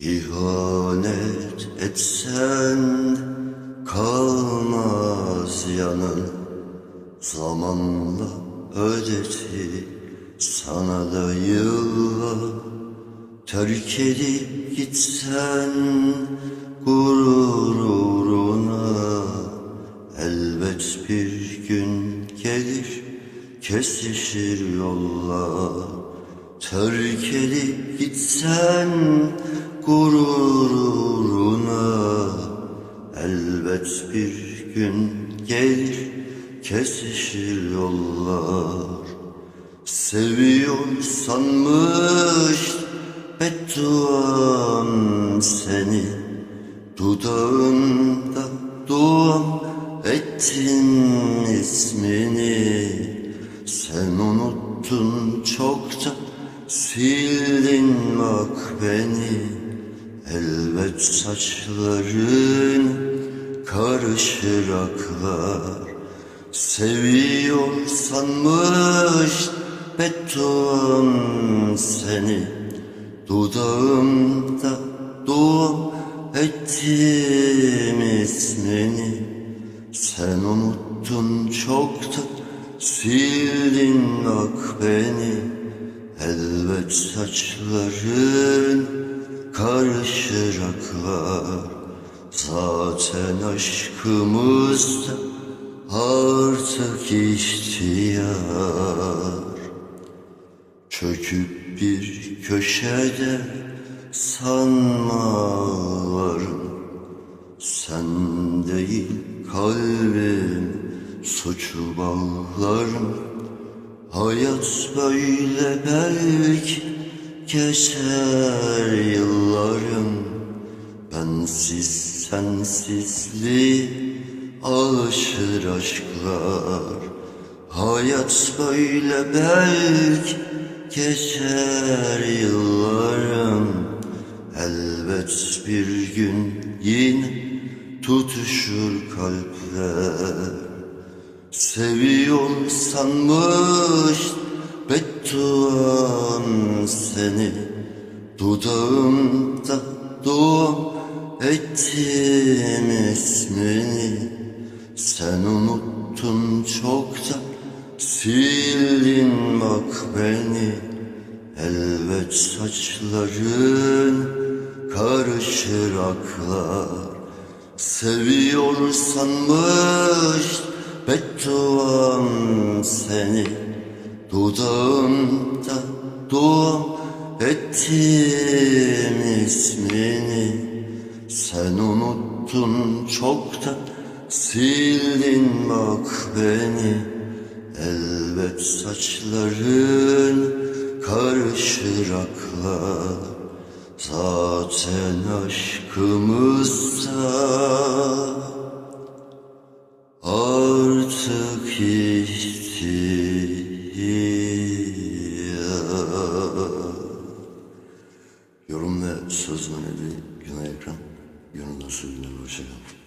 İhanet etsen kalmaz yanın. Zamanla ödeti sana da yıllar. Terk edip gitsen gurur uğruna. Elbet bir gün gelir kesişir yollar Terk edip gitsen gurur uğruna Elbet bir gün gelir kesişir yollar. Seviyorsanmış bedduam seni Dudağımda duam ettin ismini bak beni Elbet saçların karışır aklar. Seviyorsanmış bedduam seni. Dudağımda duam ettim ismini Sen unuttun çoktan sildin bak beni Elbet saçların karışır aklar Zaten aşkımızda artık ihtiyar. Çöküp bir köşede sanmalarım Sen değil kalbim suçu bağlarım Hayat böyle belki geçer yıllarım. Bensiz sensizliği alışır aşklar. Hayat böyle belki geçer yıllarım. Elbet bir gün yine tutuşur kalpler Seviyorsanmış bedduam seni. Dudağımda duam ettim ismini Sen unuttun çoktan sildin bak beni. Elbet saçların karışır aklar. Seviyorsanmış bedduam seni Dudağımda duam ettim ismini Sen unuttun çoktan sildin bak beni. Elbet saçların karışır aklar Zaten aşkımızda Yorum ve söz yöneli Günay Ekran Gönülden sözüne hoşçakalın.